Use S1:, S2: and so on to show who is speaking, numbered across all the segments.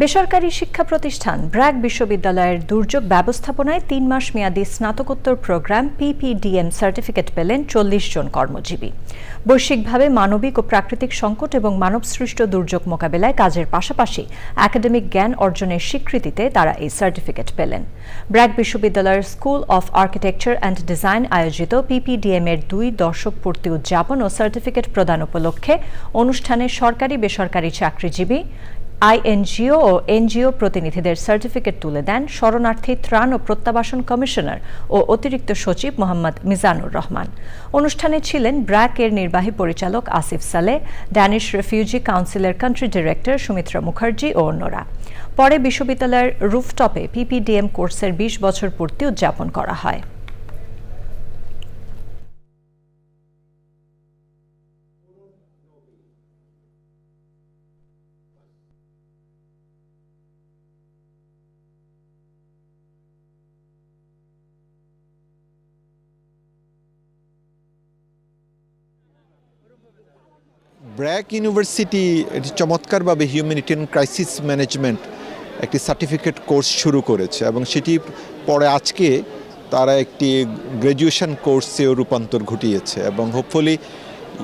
S1: বেসরকারি শিক্ষা প্রতিষ্ঠান ব্র্যাক বিশ্ববিদ্যালয়ের দুর্যোগ ব্যবস্থাপনায় তিন মাস মেয়াদী স্নাতকোত্তর প্রোগ্রাম পিপিডিএম সার্টিফিকেট পেলেন চল্লিশ জন কর্মজীবী। বৈশ্বিকভাবে মানবিক ও প্রাকৃতিক সংকট এবং মানবসৃষ্ট দুর্যোগ মোকাবেলায় কাজের পাশাপাশি একাডেমিক জ্ঞান অর্জনের স্বীকৃতিতে তারা এই সার্টিফিকেট পেলেন। ব্র্যাক বিশ্ববিদ্যালয়ের school of architecture and design আয়োজিত পিপিডিএম এর দুই দশক পূর্তি উদযাপন ও সার্টিফিকেট প্রদান উপলক্ষে অনুষ্ঠানে সরকারি বেসরকারি চাকরিজীবী আইএনজিও ও এনজিও প্রতিনিধিদের সার্টিফিকেট তুলে দেন শরণার্থী ত্রাণ ও প্রত্যাবাসন কমিশনার ও অতিরিক্ত সচিব মোহাম্মদ মিজানুর রহমান। অনুষ্ঠানে ছিলেন ব্র্যাক এর নির্বাহী পরিচালক আসিফ সালে, ড্যানিশ রেফিউজি কাউন্সিলের কান্ট্রি ডিরেক্টর সুমিত্রা মুখার্জি ও অন্যরা। পরে বিশ্ববিদ্যালয়ের রুফটপে পিপিডিএম কোর্সের বিশ বছর পূর্তি উদযাপন করা হয়।
S2: ব্র্যাক ইউনিভার্সিটি, এটি চমৎকারভাবে হিউম্যানিটেরিয়ান ক্রাইসিস ম্যানেজমেন্ট একটি সার্টিফিকেট কোর্স শুরু করেছে এবং সেটি পরে আজকে তারা একটি গ্র্যাজুয়েশন কোর্সেও রূপান্তর ঘটিয়েছে এবং হোপফুলি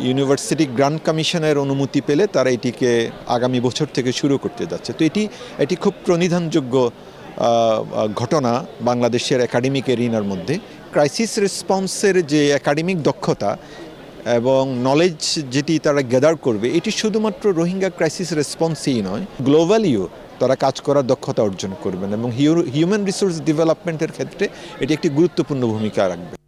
S2: ইউনিভার্সিটি গ্রান্ট কমিশনের অনুমতি পেলে তারা এটিকে আগামী বছর থেকে শুরু করতে যাচ্ছে। তো এটি এটি খুব প্রণিধানযোগ্য ঘটনা বাংলাদেশের একাডেমিক এরিনার মধ্যে। ক্রাইসিস রেসপন্সের যে একাডেমিক দক্ষতা এবং নলেজ যেটি তারা গ্যাদার করবে, এটি শুধুমাত্র রোহিঙ্গা ক্রাইসিস রেসপন্সেই নয় গ্লোবালিও তারা কাজ করার দক্ষতা অর্জন করবেন এবং হিউম্যান রিসোর্স ডেভেলপমেন্টের ক্ষেত্রে এটি একটি গুরুত্বপূর্ণ ভূমিকা রাখবে।